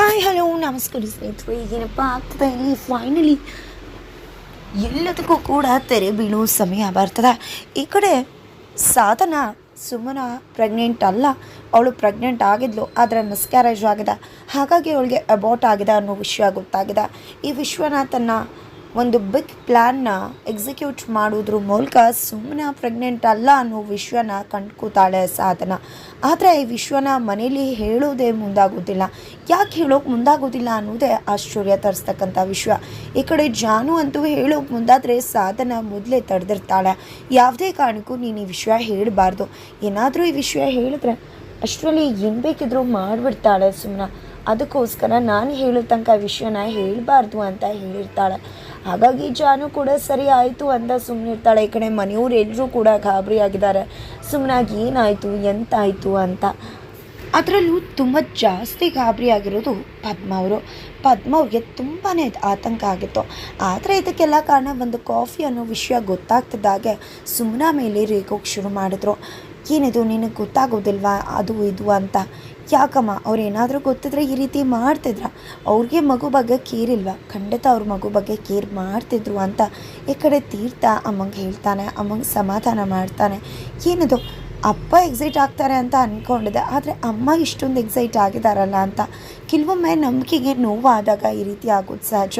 Hi hello ನಮಸ್ಕಾರ ಸ್ನೇಹಿತರು. ಈಗೇನಪ್ಪ ಆಗ್ತದೆ ಇಲ್ಲಿ ಫೈನಲಿ ಎಲ್ಲದಕ್ಕೂ ಕೂಡ ತೆರೆ ಬೀಳೋ ಸಮಯ ಬರ್ತದೆ. ಈ ಕಡೆ ಸಾಧನ ಸುಮ್ಮನ ಪ್ರೆಗ್ನೆಂಟ್ ಅಲ್ಲ. ಅವಳು ಪ್ರೆಗ್ನೆಂಟ್ ಆಗಿದ್ಲು, ಆದರೆ ಮಿಸ್ಕ್ಯಾರೇಜ್ ಆಗಿದೆ. ಹಾಗಾಗಿ ಅವಳಿಗೆ ಅಬೌಟ್ ಆಗಿದೆ ಅನ್ನೋ ವಿಷಯ ಗೊತ್ತಾಗಿದೆ. ಈ ವಿಶ್ವನ ಒಂದು ಬಿಗ್ ಪ್ಲ್ಯಾನ್ನ ಎಕ್ಸಿಕ್ಯೂಟ್ ಮಾಡೋದ್ರ ಮೂಲಕ ಸುಮ್ಮನೆ ಪ್ರೆಗ್ನೆಂಟ್ ಅಲ್ಲ ಅನ್ನೋ ವಿಶ್ವನ ಕಂಡ್ಕೋತಾಳೆ ಸಾಧನ. ಆದರೆ ಈ ವಿಶ್ವನ ಮನೇಲಿ ಹೇಳೋದೇ ಮುಂದಾಗೋದಿಲ್ಲ. ಯಾಕೆ ಹೇಳೋಕೆ ಮುಂದಾಗೋದಿಲ್ಲ ಅನ್ನೋದೇ ಆಶ್ಚರ್ಯ ತರಿಸ್ತಕ್ಕಂಥ ವಿಶ್ವ. ಈ ಕಡೆ ಜಾನು ಅಂತೂ ಹೇಳೋಕೆ ಮುಂದಾದರೆ ಸಾಧನ ಮೊದಲೇ ತಡೆದಿರ್ತಾಳೆ. ಯಾವುದೇ ಕಾರಣಕ್ಕೂ ನೀನು ಈ ವಿಷಯ ಹೇಳಬಾರ್ದು. ಏನಾದರೂ ಈ ವಿಷಯ ಹೇಳಿದ್ರೆ ಅಷ್ಟರಲ್ಲಿ ಏನು ಬೇಕಿದ್ರೂ ಮಾಡಿಬಿಡ್ತಾಳೆ ಸುಮ್ಮನೆ ಅದಕ್ಕೋಸ್ಕರ ನಾನು ಹೇಳೋ ತನಕ ವಿಷಯನ ಹೇಳಬಾರ್ದು ಅಂತ ಹೇಳಿರ್ತಾಳೆ. ಹಾಗಾಗಿ ಜಾನು ಕೂಡ ಸರಿ ಆಯಿತು ಅಂತ ಸುಮ್ಮನಿರ್ತಾಳೆ ಈ ಕಡೆ ಮನೆಯವ್ರು ಎಲ್ಲರೂ ಕೂಡ ಗಾಬರಿ ಆಗಿದ್ದಾರೆ. ಸುಮ್ಮನಾಗಿ ಏನಾಯಿತು, ಎಂತಾಯಿತು ಅಂತ. ಅದರಲ್ಲೂ ತುಂಬ ಜಾಸ್ತಿ ಗಾಬರಿ ಆಗಿರೋದು ಪದ್ಮ ಅವರು. ಪದ್ಮ ಅವ್ರಿಗೆ ತುಂಬಾ ಆತಂಕ ಆಗಿತ್ತು. ಆದರೆ ಇದಕ್ಕೆಲ್ಲ ಕಾರಣ ಒಂದು ಕಾಫಿ ಅನ್ನೋ ವಿಷಯ ಗೊತ್ತಾಗ್ತಿದ್ದಾಗೆ ಸುಮ್ಮನ ಮೇಲೆ ರೇಗೋಗಿ ಶುರು ಮಾಡಿದ್ರು. ಏನಿದು, ನಿನಗೆ ಗೊತ್ತಾಗೋದಿಲ್ವಾ? ಅದು ಇದು ಅಂತ. ಯಾಕಮ್ಮ ಅವ್ರು ಏನಾದರೂ ಗೊತ್ತಿದ್ರೆ ಈ ರೀತಿ ಮಾಡ್ತಿದ್ರ? ಅವ್ರಿಗೆ ಮಗು ಬಗ್ಗೆ ಕೇರ್ ಇಲ್ವಾ ಖಂಡಿತ ಅವ್ರ ಮಗು ಬಗ್ಗೆ ಕೇರ್ ಮಾಡ್ತಿದ್ರು ಅಂತ ಈ ಕಡೆ ತೀರ್ಥ ಅಮ್ಮಂಗೆ ಹೇಳ್ತಾನೆ, ಅಮ್ಮಂಗೆ ಸಮಾಧಾನ ಮಾಡ್ತಾನೆ. ಏನದು, ಅಪ್ಪ ಎಕ್ಸೈಟ್ ಆಗ್ತಾರೆ ಅಂತ ಅಂದ್ಕೊಂಡಿದ್ದೆ ಆದರೆ ಅಮ್ಮ ಇಷ್ಟೊಂದು ಎಕ್ಸೈಟ್ ಆಗಿದಾರಲ್ಲ ಅಂತ. ಕೆಲವೊಮ್ಮೆ ನಂಬಿಕೆಗೆ ನೋವಾದಾಗ ಈ ರೀತಿ ಆಗೋದು ಸಹಜ.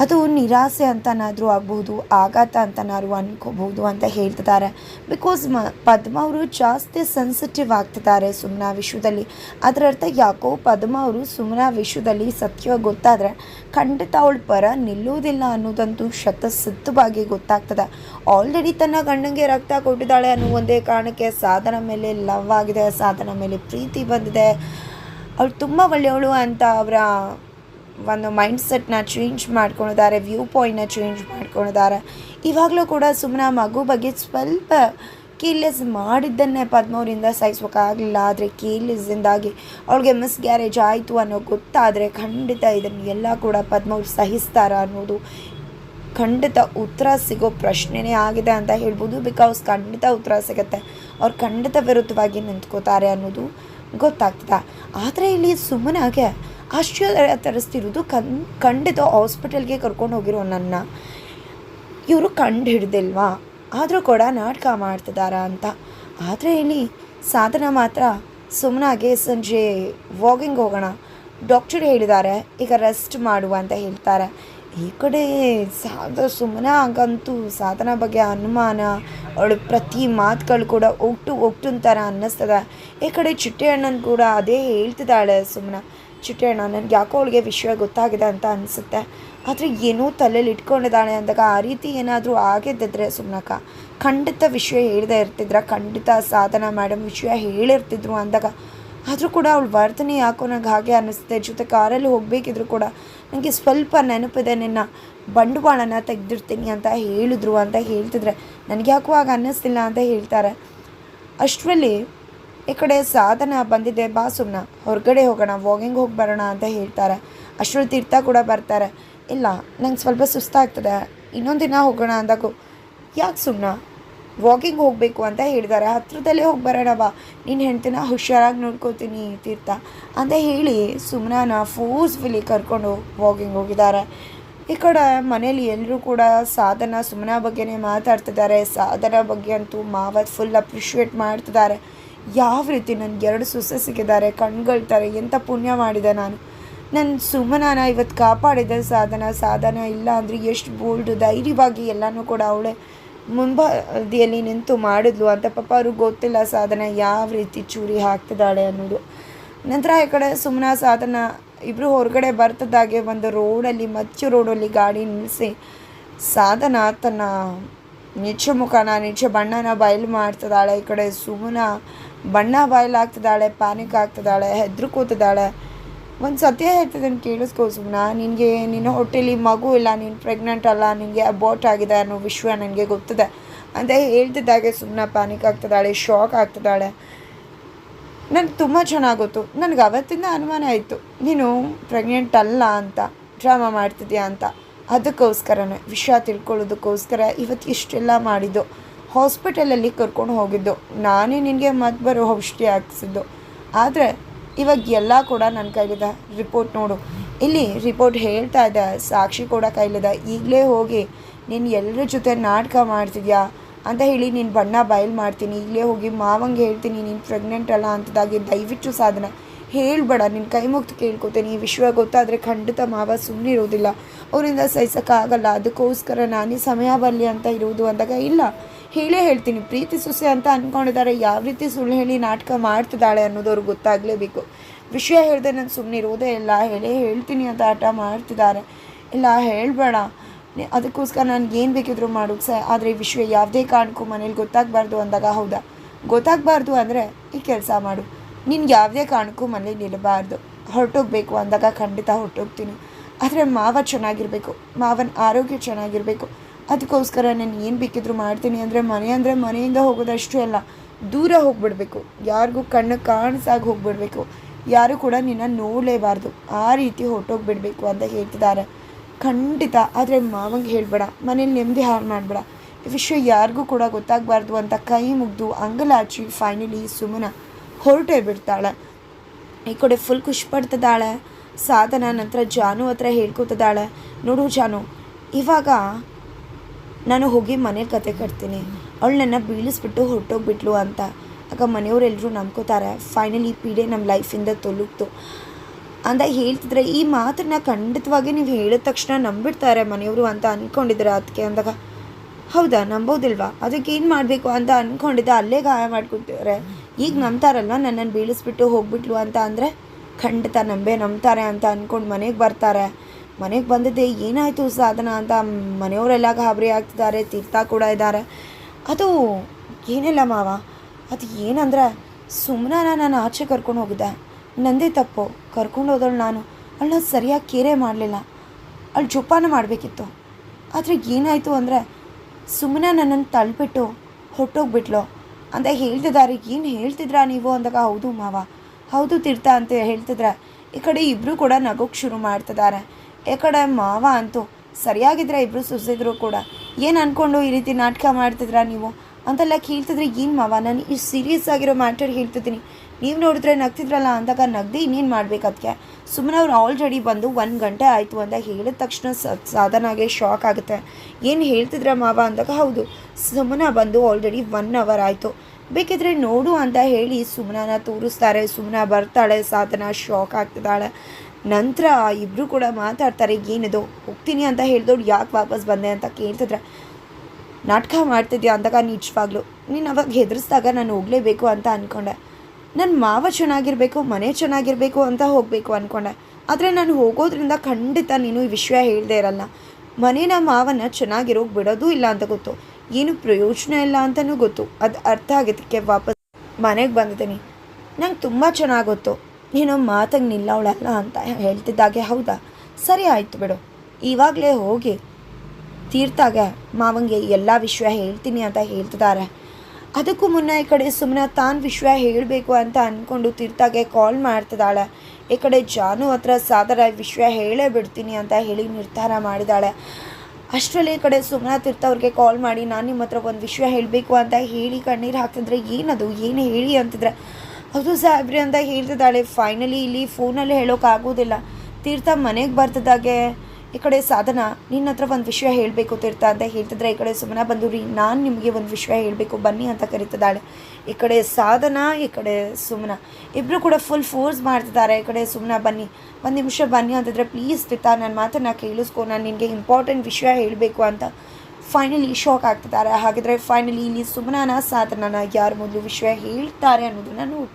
ಅದು ನಿರಾಸೆ ಅಂತನಾದರೂ ಆಗಬಹುದು ಆಘಾತ ಅಂತನಾದ್ರು ಅನ್ಕೋಬಹುದು ಅಂತ ಹೇಳ್ತಿದ್ದಾರೆ. ಬಿಕಾಸ್ ಮ, ಪದ್ಮ ಅವರು ಜಾಸ್ತಿ ಸೆನ್ಸಿಟಿವ್ ಆಗ್ತಿದ್ದಾರೆ ಸುಮ್ಮನ ವಿಶ್ವದಲ್ಲಿ. ಅದರ ಅರ್ಥ ಯಾಕೋ ಪದ್ಮ ಅವರು ಸುಮ್ಮನ ವಿಶ್ವದಲ್ಲಿ ಸತ್ಯ ಗೊತ್ತಾದರೆ ಖಂಡಿತ ಅವಳ ಪರ ನಿಲ್ಲೋದಿಲ್ಲ ಅನ್ನೋದಂತೂ ಶತಸಿದ್ಧವಾಗಿ ಗೊತ್ತಾಗ್ತದೆ. ಆಲ್ರೆಡಿ ತನ್ನ ಗಂಡಂಗೆ ರಕ್ತ ಕೊಟ್ಟಿದ್ದಾಳೆ ಅನ್ನೋ ಒಂದೇ ಕಾರಣಕ್ಕೆ ಸಾಧನ ಮೇಲೆ ಲವ್ ಆಗಿದೆ, ಸಾಧನ ಮೇಲೆ ಪ್ರೀತಿ ಬಂದಿದೆ. ಅವಳು ತುಂಬ ಒಳ್ಳೆಯವಳು ಅಂತ ಅವರ ಒಂದು ಮೈಂಡ್ ಸೆಟ್ನ ಚೇಂಜ್ ಮಾಡ್ಕೊಂಡಿದ್ದಾರೆ ವ್ಯೂ ಪಾಯಿಂಟ್ನ ಚೇಂಜ್ ಮಾಡ್ಕೊಂಡಿದ್ದಾರೆ. ಇವಾಗಲೂ ಕೂಡ ಸುಮ್ಮನೆ ಮಗು ಬಗ್ಗೆ ಸ್ವಲ್ಪ ಕೇರ್ಲೆಸ್ ಮಾಡಿದ್ದನ್ನೇ ಪದ್ಮವರಿಂದ ಸಹಿಸ್ಬೇಕಾಗಲಿಲ್ಲ ಆದರೆ ಕೇರ್ಲೆಸ್ಸಿಂದಾಗಿ ಅವಳಿಗೆ ಮಿಸ್ ಗ್ಯಾರೇಜ್ ಆಯಿತು ಅನ್ನೋ ಗೊತ್ತಾದರೆ ಖಂಡಿತ ಇದನ್ನು ಎಲ್ಲ ಕೂಡ ಪದ್ಮವ್ರು ಸಹಿಸ್ತಾರ ಅನ್ನೋದು ಖಂಡಿತ ಉತ್ತರ ಸಿಗೋ ಪ್ರಶ್ನೆನೇ ಆಗಿದೆ ಅಂತ ಹೇಳ್ಬೋದು. ಬಿಕಾಸ್ ಖಂಡಿತ ಉತ್ತರ ಸಿಗುತ್ತೆ. ಅವ್ರು ಖಂಡಿತ ವಿರುದ್ಧವಾಗಿ ನಿಂತ್ಕೋತಾರೆ ಅನ್ನೋದು ಗೊತ್ತಾಗ್ತದೆ. ಆದರೆ ಇಲ್ಲಿ ಸುಮ್ಮನಾಗೆ ಆಶ್ಚರ್ಯ ತರಿಸ್ತಿರೋದು ಕನ್ ಖಂಡಿತ ಹಾಸ್ಪಿಟಲ್ಗೆ ಕರ್ಕೊಂಡು ಹೋಗಿರೋ ನನ್ನ. ಇವರು ಕಂಡು ಹಿಡ್ದಿಲ್ವಾ? ಆದರೂ ಕೂಡ ನಾಟಕ ಮಾಡ್ತಿದ್ದಾರ ಅಂತ. ಆದರೆ ಇಲ್ಲಿ ಸಾಧನ ಮಾತ್ರ ಸುಮ್ಮನಾಗೆ ಸಂಜೆ ವಾಕಿಂಗ್ ಹೋಗೋಣ. ಡಾಕ್ಟರ್ ಹೇಳಿದ್ದಾರೆ, ಈಗ ರೆಸ್ಟ್ ಮಾಡುವ ಅಂತ ಹೇಳ್ತಾರೆ. ಈ ಕಡೆ ಸಾಧ ಸುಮ್ಮನೆ ಹಾಗಂತೂ ಸಾಧನ ಬಗ್ಗೆ ಅನುಮಾನ, ಅವಳು ಪ್ರತಿ ಮಾತುಗಳು ಕೂಡ ಒಟ್ಟು ಒಟ್ಟು ಥರ ಅನ್ನಿಸ್ತದೆ. ಈ ಕಡೆ ಚಿಟ್ಟೆ ಅಣ್ಣನ ಕೂಡ ಅದೇ ಹೇಳ್ತಿದ್ದಾಳೆ ಸುಮ್ಮನೆ ಚಿಟ್ಟೆ ಅಣ್ಣ. ನನಗೆ ಯಾಕೋ ಅವಳಿಗೆ ವಿಷಯ ಗೊತ್ತಾಗಿದೆ ಅಂತ ಅನಿಸುತ್ತೆ. ಆದರೆ ಏನೋ ತಲೆಯಲ್ಲಿ ಇಟ್ಕೊಂಡಿದ್ದಾಳೆ ಅಂದಾಗ ಆ ರೀತಿ ಏನಾದರೂ ಆಗಿದ್ದಿದ್ರೆ ಸುಮ್ಮನಕ್ಕ ಖಂಡಿತ ವಿಷಯ ಹೇಳ್ದೆ ಇರ್ತಿದ್ರ? ಖಂಡಿತ ಸಾಧನ ಮೇಡಮ್ ವಿಷಯ ಹೇಳಿರ್ತಿದ್ರು ಅಂದಾಗ. ಆದರೂ ಕೂಡ ಅವಳು ವರ್ತನೆ ಯಾಕೋ ನಂಗೆ ಹಾಗೆ ಅನ್ನಿಸುತ್ತೆ ಜೊತೆ ಕಾರಲ್ಲಿ ಹೋಗಬೇಕಿದ್ರು ಕೂಡ ನನಗೆ ಸ್ವಲ್ಪ ನೆನಪಿದೆ. ನಿನ್ನ ಬಂಡವಾಳನ ತೆಗೆದಿರ್ತೀನಿ ಅಂತ ಹೇಳಿದ್ರು ಅಂತ ಹೇಳ್ತಿದ್ರೆ. ನನಗೆ ಯಾಕೋ ಆಗ ಅನ್ನಿಸ್ತಿಲ್ಲ ಅಂತ ಹೇಳ್ತಾರೆ. ಅಷ್ಟರಲ್ಲಿ ಈ ಕಡೆ ಸಾಧನ ಬಂದಿದೆ, ಬಾ ಸುಮ್ಮನ ಹೊರಗಡೆ ಹೋಗೋಣ ವಾಕಿಂಗ್ ಹೋಗಿ ಬರೋಣ ಅಂತ ಹೇಳ್ತಾರೆ. ಅಷ್ಟರಲ್ಲಿ ತೀರ್ಥ ಕೂಡ ಬರ್ತಾರೆ. ಇಲ್ಲ, ನಂಗೆ ಸ್ವಲ್ಪ ಸುಸ್ತಾಗ್ತದೆ. ಇನ್ನೊಂದು ದಿನ ಹೋಗೋಣ ಅಂದಾಗು ಯಾಕೆ ಸುಮ್ಮನ ವಾಕಿಂಗ್ ಹೋಗಬೇಕು ಅಂತ ಹೇಳಿದ್ದಾರೆ ಹತ್ರದಲ್ಲೇ ಹೋಗಿ ಬರೋಣ ಬಾ. ನಿನ್ನ ಹೆಂಡ್ತಿನ ಹುಷಾರಾಗಿ ನೋಡ್ಕೋತೀನಿ, ತೀರ್ಥ. ಅಂತ ಹೇಳಿ ಸುಮ್ಮನ ಫೋರ್ಸ್ಫುಲಿ ಕರ್ಕೊಂಡು ವಾಕಿಂಗ್ ಹೋಗಿದ್ದಾರೆ. ಈ ಕಡೆ ಮನೇಲಿ ಎಲ್ಲರೂ ಕೂಡ ಸಾಧನ ಸುಮ್ಮನ ಬಗ್ಗೆನೇ ಮಾತಾಡ್ತಿದ್ದಾರೆ. ಸಾಧನ ಬಗ್ಗೆ ಅಂತೂ ಮಾವ ಫುಲ್ ಅಪ್ರಿಷಿಯೇಟ್ ಮಾಡ್ತಿದ್ದಾರೆ. ಯಾವ ರೀತಿ ನನಗೆ ಎರಡು ಸೊಸೆ ಸಿಕ್ಕಿದ್ದಾರೆ ಕಣ್ಗಳ್ತಾರೆ ಎಂಥ ಪುಣ್ಯ ಮಾಡಿದೆ ನಾನು. ನನ್ನ ಸುಮನಾನ ಇವತ್ತು ಕಾಪಾಡಿದೆ ಸಾಧನ ಸಾಧನ ಇಲ್ಲ ಅಂದರೆ ಎಷ್ಟು ಬೋಲ್ಡ್ ಧೈರ್ಯವಾಗಿ ಎಲ್ಲನೂ ಕೂಡ ಅವಳೆ ಮುಂಬದಿಯಲ್ಲಿ ನಿಂತು ಮಾಡಿದ್ಲು. ಅಂತ ಪಾಪ ಅವ್ರಿಗೆ ಗೊತ್ತಿಲ್ಲ ಸಾಧನ ಯಾವ ರೀತಿ ಚೂರಿ ಹಾಕ್ತಿದ್ದಾಳೆ ಅನ್ನೋದು. ನಂತರ ಈ ಕಡೆ ಸುಮ್ಮನ ಸಾಧನ ಇಬ್ಬರು ಹೊರಗಡೆ ಬರ್ತದಾಗೆ ಒಂದು ರೋಡಲ್ಲಿ, ಮಚ್ಚು ರೋಡಲ್ಲಿ ಗಾಡಿ ನಿಲ್ಲಿಸಿ ಸಾಧನ ತನ್ನ ನಿಚ್ಚ ಮುಖನ ನಿಜ ಬಣ್ಣನ ಬಯಲು ಮಾಡ್ತಿದ್ದಾಳೆ. ಈ ಕಡೆ ಸುಮ್ಮನ ಬಣ್ಣ ಬಯಲಾಗ್ತಿದ್ದಾಳೆ ಪ್ಯಾನಿಕ್ ಆಗ್ತಿದ್ದಾಳೆ ಹೆದ್ರುಕೋತಿದ್ದಾಳೆ ಒಂದು ಸತ್ಯ ಹೇಳ್ತಿದ್ದಾನೆ ಕೇಳಿಸ್ಕೋ ಸುಮ್ಮನ ನಿನಗೆ, ನಿನ್ನ ಹೊಟ್ಟೆಲಿ ಮಗು ಇಲ್ಲ, ನೀನು ಪ್ರೆಗ್ನೆಂಟ್ ಅಲ್ಲ, ನಿನಗೆ ಅಬೋಟ್ ಆಗಿದೆ ಅನ್ನೋ ವಿಷಯ ನನಗೆ ಗೊತ್ತಿದೆ. ಅಂತ ಹೇಳ್ತಿದ್ದಾಗೆ ಸುಮ್ಮನೆ ಪ್ಯಾನಿಕ್ ಆಗ್ತಿದ್ದಾಳೆ ಶಾಕ್ ಆಗ್ತಿದ್ದಾಳೆ. ನನಗೆ ತುಂಬ ಚೆನ್ನಾಗಿ ಗೊತ್ತು. ನನಗೆ ಅವತ್ತಿಂದ ಅನುಮಾನ ಆಯಿತು. ನೀನು ಪ್ರೆಗ್ನೆಂಟ್ ಅಲ್ಲ ಅಂತ ಡ್ರಾಮಾ ಮಾಡ್ತಿದ್ಯಾ ಅಂತ. ಅದಕ್ಕೋಸ್ಕರನೇ ವಿಷಯ ತಿಳ್ಕೊಳ್ಳೋದಕ್ಕೋಸ್ಕರ ಇವತ್ತು ಇಷ್ಟೆಲ್ಲ ಮಾಡಿದ್ದು. ಹಾಸ್ಪಿಟಲಲ್ಲಿ ಕರ್ಕೊಂಡು ಹೋಗಿದ್ದು. ನಾನೇ ನಿನಗೆ ಮತ್ತೆ ಬರೋ ಔಷಧಿ ಹಾಕ್ಸಿದ್ದು. ಆದರೆ ಇವಾಗ ಎಲ್ಲ ಕೂಡ ನನ್ನ ಕೈಲಿದೆ. ರಿಪೋರ್ಟ್ ನೋಡು. ಇಲ್ಲಿ ರಿಪೋರ್ಟ್ ಹೇಳ್ತಾ ಇದೆ. ಸಾಕ್ಷಿ ಕೂಡ ಕೈಲಿದೆ. ಈಗಲೇ ಹೋಗಿ ನೀನು ಎಲ್ಲರ ಜೊತೆ ನಾಟಕ ಮಾಡ್ತಿದ್ಯಾ? ಅಂತ ಹೇಳಿ ನೀನು ಬಣ್ಣ ಬಯಲು ಮಾಡ್ತೀನಿ. ಈಗಲೇ ಹೋಗಿ ಮಾವಂಗೆ ಹೇಳ್ತೀನಿ, ನೀನು ಪ್ರೆಗ್ನೆಂಟ್ ಅಲ್ಲ ಅಂತದಾಗಿ ದಯವಿಟ್ಟು ಸಾಧನ. ಹೇಳ್ಬೇಡ ನಿನ್ನ ಕೈ ಮುಗ್ದು ಕೇಳ್ಕೊತೀನಿ. ಈ ವಿಷಯ ಗೊತ್ತಾದರೆ ಖಂಡಿತ ಮಾವ ಸುಮ್ಮನೆ ಇರೋದಿಲ್ಲ ಅವರಿಂದ ಸಹಿಸೋಕ್ಕಾಗಲ್ಲ. ಅದಕ್ಕೋಸ್ಕರ ನಾನೇ ಸಮಯ ಬರಲಿ ಅಂತ ಇರುವುದು ಅಂದಾಗ ಇಲ್ಲ. ಹೇಳೇ ಹೇಳ್ತೀನಿ, ಪ್ರೀತಿ ಸೊಸೆ ಅಂತ ಅಂದ್ಕೊಂಡಿದ್ದಾರೆ ಯಾವ ರೀತಿ ಸುಳ್ಳು ಹೇಳಿ ನಾಟಕ ಮಾಡ್ತಿದ್ದಾಳೆ ಅನ್ನೋದು ಅವ್ರಿಗೆ ಗೊತ್ತಾಗಲೇಬೇಕು. ವಿಷಯ ಹೇಳಿದೆ ನಾನು ಸುಮ್ಮನೆ ಇರುವುದೇ ಇಲ್ಲ, ಹೇಳೇ ಹೇಳ್ತೀನಿ ಅಂತ ಆಟ ಮಾಡ್ತಿದ್ದಾರೆ. ಇಲ್ಲ, ಹೇಳಬೇಡ. ಅದಕ್ಕೋಸ್ಕರ ನನಗೆ ಏನು ಬೇಕಿದ್ರು ಮಾಡು ಸಹ, ಆದರೆ ಈ ವಿಷಯ ಯಾವುದೇ ಕಾರಣಕ್ಕೂ ಮನೇಲಿ ಗೊತ್ತಾಗಬಾರ್ದು ಅಂದಾಗ ಹೌದಾ? ಗೊತ್ತಾಗಬಾರ್ದು ಅಂದರೆ ಈ ಕೆಲಸ ಮಾಡು. ನೀನು ಯಾವುದೇ ಕಾರಣಕ್ಕೂ ಮನೇಲಿ ನಿಲ್ಲಬಾರ್ದು ಹೊರಟೋಗ್ಬೇಕು ಅಂದಾಗ ಖಂಡಿತ ಹೊರಟೋಗ್ತೀನಿ. ಆದರೆ ಮಾವ ಚೆನ್ನಾಗಿರಬೇಕು. ಮಾವನ ಆರೋಗ್ಯ ಚೆನ್ನಾಗಿರಬೇಕು. ಅದಕ್ಕೋಸ್ಕರ ನಾನು ಏನು ಬೇಕಿದ್ರು ಮಾಡ್ತೀನಿ ಅಂದರೆ ಮನೆ ಅಂದರೆ ಮನೆಯಿಂದ ಹೋಗೋದಷ್ಟು ಅಲ್ಲ, ದೂರ ಹೋಗ್ಬಿಡ್ಬೇಕು. ಯಾರಿಗೂ ಕಣ್ಣು ಕಾಣಿಸಾಗಿ ಹೋಗ್ಬಿಡ್ಬೇಕು. ಯಾರು ಕೂಡ ನಿನ್ನ ನೋಡಲೇಬಾರ್ದು. ಆ ರೀತಿ ಹೊರಟೋಗ್ಬಿಡ್ಬೇಕು ಅಂತ ಹೇಳ್ತಿದ್ದಾರೆ. ಖಂಡಿತ. ಆದರೆ ಮಾವಂಗೆ ಹೇಳಬೇಡ. ಮನೇಲಿ ನೆಮ್ಮದಿ ಹಾಳು ಮಾಡಬೇಡ. ಈ ವಿಷಯ ಯಾರಿಗೂ ಕೂಡ ಗೊತ್ತಾಗಬಾರ್ದು ಅಂತ ಕೈ ಮುಗ್ದು ಅಂಗಲಾಚಿ ಫೈನಲಿ ಸುಮನ ಹೊರಟೇ ಬಿಡ್ತಾಳೆ. ಈ ಕಡೆ ಫುಲ್ ಖುಷಿ ಪಡ್ತಿದ್ದಾಳೆ. ಸಾಧನ ನಂತರ ಜಾನು ಹತ್ರ ಹೇಳ್ಕೊತಿದ್ದಾಳೆ. ನೋಡು ಜಾನು, ಇವಾಗ ನಾನು ಹೋಗಿ ಮನೇಲಿ ಕತೆ ಕಟ್ತೀನಿ. ಅವಳು ನನ್ನ ಬೀಳಿಸ್ಬಿಟ್ಟು ಹೊರಟೋಗ್ಬಿಟ್ಲು ಅಂತ. ಆಗ ಮನೆಯವರೆಲ್ಲರೂ ನಂಬ್ಕೋತಾರೆ. ಫೈನಲಿ ಈ ಪೀಡೆ ನಮ್ಮ ಲೈಫಿಂದ ತೊಲುಕ್ತು ಅಂತ ಹೇಳ್ತಿದ್ರೆ, ಈ ಮಾತನ್ನ ಖಂಡಿತವಾಗಿ ನೀವು ಹೇಳಿದ ತಕ್ಷಣ ನಂಬಿಡ್ತಾರೆ ಮನೆಯವರು ಅಂತ ಅಂದ್ಕೊಂಡಿದ್ರೆ ಅದಕ್ಕೆ ಅಂದಾಗ, ಹೌದಾ, ನಂಬೋದಿಲ್ವಾ? ಅದಕ್ಕೆ ಏನು ಮಾಡಬೇಕು ಅಂತ ಅಂದ್ಕೊಂಡಿದ್ದೆ ಅಲ್ಲೇ ಗಾಯ ಮಾಡ್ಕೊತಾರೆ ಈಗ ನಂಬ್ತಾರಲ್ಲ ನನ್ನನ್ನು ಬೀಳಿಸ್ಬಿಟ್ಟು ಹೋಗ್ಬಿಟ್ಲು ಅಂತ ಅಂದರೆ, ಖಂಡಿತ ನಂಬೇ ನಂಬ್ತಾರೆ ಅಂತ ಅಂದ್ಕೊಂಡು ಮನೆಗೆ ಬರ್ತಾರೆ. ಮನೆಗೆ ಬಂದಿದ್ದೆ, ಏನಾಯಿತು ಸಾಧನ ಅಂತ ಮನೆಯವರೆಲ್ಲ ಗಾಬರಿ ಆಗ್ತಿದ್ದಾರೆ ತಿರ್ತಾ ಕೂಡ ಇದ್ದಾರೆ. ಅದು ಏನಿಲ್ಲ ಮಾವ, ಅದು ಏನಂದ್ರೆ ಸುಮ್ಮನೆ ನಾನು ಆಚೆ ಕರ್ಕೊಂಡು ಹೋಗಿದ್ದೆ. ನಂದೇ ತಪ್ಪು, ಕರ್ಕೊಂಡು ಹೋದಳು ನಾನು. ಅವಳನ್ನ ಸರಿಯಾಗಿ ಕೇರೆ ಮಾಡಲಿಲ್ಲ. ಅಳ್ ಜೋಪಾನ ಮಾಡಬೇಕಿತ್ತು. ಆದರೆ ಏನಾಯಿತು ಅಂದರೆ ಸುಮ್ಮನೆ ನನ್ನನ್ನು ತಳ್ಳಿಬಿಟ್ಟು ಹೊಟ್ಟೋಗ್ಬಿಟ್ಲು ಅಂತ ಹೇಳ್ತಿದ್ದಾರೆ, ಏನು ಹೇಳ್ತಿದ್ರಾ ನೀವು? ಅಂದಾಗ, ಹೌದು ಮಾವ, ಹೌದು ತೀರ್ಥ ಅಂತ ಹೇಳ್ತಿದ್ರೆ. ಈ ಕಡೆ ಇಬ್ಬರು ಕೂಡ ನಗೋಕ್ಕೆ ಶುರು ಮಾಡ್ತಿದ್ದಾರೆ. ಈ ಕಡೆ ಮಾವ ಅಂತೂ ಸರಿಯಾಗಿದ್ರೆ ಇಬ್ಬರು ಸುಸಿದ್ರು ಕೂಡ. ಏನು ಅಂದ್ಕೊಂಡು ಈ ರೀತಿ ನಾಟಕ ಮಾಡ್ತಿದ್ರಾ ನೀವು? ಅಂತೆಲ್ಲ ಕೇಳ್ತಿದ್ರೆ, ಏನು ಮಾವ, ನಾನು ಇಷ್ಟು ಸೀರಿಯಸ್ ಆಗಿರೋ ಮ್ಯಾಟರ್ ಹೇಳ್ತಿದ್ದೀನಿ. ನೀವು ನೋಡಿದ್ರೆ ನಗ್ತಿದ್ರಲ್ಲ ಅಂದಾಗ ನಗ್ದು ಇನ್ನೇನು ಮಾಡ್ಬೇಕು ಅದಕ್ಕೆ ಸುಮ್ಮನೆ ಅವ್ರು ಆಲ್ರೆಡಿ ಬಂದು ಒಂದು ಗಂಟೆ ಆಯಿತು ಅಂತ ಹೇಳಿದ ತಕ್ಷಣ ಸಾಧನಾಗೆ ಶಾಕ್ ಆಗುತ್ತೆ. ಏನು ಹೇಳ್ತಿದ್ರ ಮಾವ? ಅಂದಾಗ, ಹೌದು ಸುಮ್ಮನ ಬಂದು ಆಲ್ರೆಡಿ ಒನ್ ಅವರ್ ಆಯಿತು. ಬೇಕಿದ್ರೆ ನೋಡು ಅಂತ ಹೇಳಿ ಸುಮ್ಮನ ತೋರಿಸ್ತಾರೆ. ಸುಮ್ಮನ ಬರ್ತಾಳೆ, ಸಾಧನ ಶಾಕ್ ಆಗ್ತಿದ್ದಾಳೆ. ನಂತರ ಇಬ್ಬರು ಕೂಡ ಮಾತಾಡ್ತಾರೆ, ಏನಿದು? ಹೋಗ್ತೀನಿ ಅಂತ ಹೇಳಿದವ್ರು ಯಾಕೆ ವಾಪಸ್ ಬಂದೆ ಅಂತ ಕೇಳ್ತಿದ್ರೆ, ನಾಟಕ ಮಾಡ್ತಿದ್ಯಾ ಅಂದಾಗ ನಿಜವಾಗ್ಲು. ನೀನು ಅವಾಗ ಹೆದರಿಸಿದಾಗ ನಾನು ಹೋಗಲೇಬೇಕು ಅಂತ ಅಂದ್ಕೊಂಡೆ ನನ್ನ ಮಾವ ಚೆನ್ನಾಗಿರಬೇಕು, ಮನೆ ಚೆನ್ನಾಗಿರಬೇಕು ಅಂತ ಹೋಗಬೇಕು ಅಂದ್ಕೊಂಡೆ ಆದರೆ ನಾನು ಹೋಗೋದ್ರಿಂದ ಖಂಡಿತ ನೀನು ಈ ವಿಷಯ ಹೇಳದೇ ಇರಲ್ಲ. ಮನೇನ ಮಾವನ ಚೆನ್ನಾಗಿರೋಗಿ ಬಿಡೋದು ಇಲ್ಲ ಅಂತ ಗೊತ್ತು. ಏನು ಪ್ರಯೋಜನ ಇಲ್ಲ ಅಂತಲೂ ಗೊತ್ತು. ಅದು ಅರ್ಥ ಆಗಿದ್ದಕ್ಕೆ ವಾಪಸ್ ಮನೆಗೆ ಬಂದಿದ್ದೀನಿ. ನಂಗೆ ತುಂಬ ಚೆನ್ನಾಗಿ ಗೊತ್ತು. ನೀನು ಮಾತಾಗಿ ನಿಲ್ಲವಳಲ್ಲ ಅಂತ ಹೇಳ್ತಿದ್ದಾಗೆ, ಹೌದಾ? ಸರಿ ಆಯಿತು ಬಿಡು. ಇವಾಗಲೇ ಹೋಗಿ ತೀರ್ಥಾಗ ಮಾವಂಗೆ ಎಲ್ಲ ವಿಷಯ ಹೇಳ್ತೀನಿ ಅಂತ ಹೇಳ್ತಿದ್ದಾರೆ ಅದಕ್ಕೂ ಮುನ್ನ ಈ ಕಡೆ ಸುಮ್ಮನೆ ತಾನು ವಿಷಯ ಹೇಳಬೇಕು ಅಂತ ಅಂದ್ಕೊಂಡು ತೀರ್ಥಾಗೆ ಕಾಲ್ ಮಾಡ್ತಿದ್ದಾಳೆ. ಈ ಕಡೆ ಜಾನು ಹತ್ರ ಸಾದರ ವಿಷಯ ಹೇಳೇ ಬಿಡ್ತೀನಿ ಅಂತ ಹೇಳಿ ನಿರ್ಧಾರ ಮಾಡಿದಾಳೆ. ಅಷ್ಟರಲ್ಲಿ ಈ ಕಡೆ ಸುಮ್ಮನೆ ತೀರ್ಥ ಅವ್ರಿಗೆ ಕಾಲ್ ಮಾಡಿ, ನಾನು ನಿಮ್ಮ ಹತ್ರ ಒಂದು ವಿಷಯ ಹೇಳಬೇಕು ಅಂತ ಹೇಳಿ ಕಣ್ಣೀರು ಹಾಕ್ತಿದ್ರೆ ಏನದು? ಏನು ಹೇಳಿ ಅಂತಿದ್ರೆ? ಅದು ಸಾಹೇಬ್ರಿ ಅಂತ ಹೇಳ್ತಿದ್ದಾಳೆ. ಫೈನಲಿ ಇಲ್ಲಿ ಫೋನಲ್ಲಿ ಹೇಳೋಕ್ಕಾಗೋದಿಲ್ಲ ತೀರ್ಥ ಮನೆಗೆ ಬರ್ತಿದ್ದಾಗೆ ಈ ಕಡೆ ಸಾಧನ, ನಿನ್ನ ಹತ್ರ ಒಂದು ವಿಷಯ ಹೇಳಬೇಕು ತೀರ್ಥ ಅಂತ ಹೇಳ್ತಿದ್ರೆ ಈ ಕಡೆ ಸುಮ್ಮನೆ ಬಂದು ರೀ ನಾನು ನಿಮಗೆ ಒಂದು ವಿಷಯ ಹೇಳಬೇಕು, ಬನ್ನಿ ಅಂತ ಕರೀತಿದ್ದಾಳೆ. ಈ ಕಡೆ ಸಾಧನ, ಈ ಕಡೆ ಸುಮ್ಮನ ಇಬ್ಬರು ಕೂಡ ಫುಲ್ ಫೋರ್ಸ್ ಮಾಡ್ತಿದ್ದಾರೆ. ಈ ಕಡೆ ಸುಮ್ಮನ ಬನ್ನಿ. ಒಂದು ನಿಮಿಷ ಬನ್ನಿ ಅಂತಿದ್ರೆ ಪ್ಲೀಸ್ ತೀರ್ಥ ನನ್ನ ಮಾತನ್ನು ಕೇಳಿಸ್ಕೊ, ನಾನು ನಿನಗೆ ಇಂಪಾರ್ಟೆಂಟ್ ವಿಷಯ ಹೇಳಬೇಕು ಅಂತ. ಫೈನಲಿ ಶಾಕ್ ಆಗ್ತಿದ್ದಾರೆ. ಹಾಗಿದ್ರೆ ಫೈನಲಿ ಇಲ್ಲಿ ಸುಮ್ಮನ ಸಾಧನನ ಯಾರು ಮೊದಲು ವಿಷಯ ಹೇಳ್ತಾರೆ ಅನ್ನೋದನ್ನು ನೋಡಿ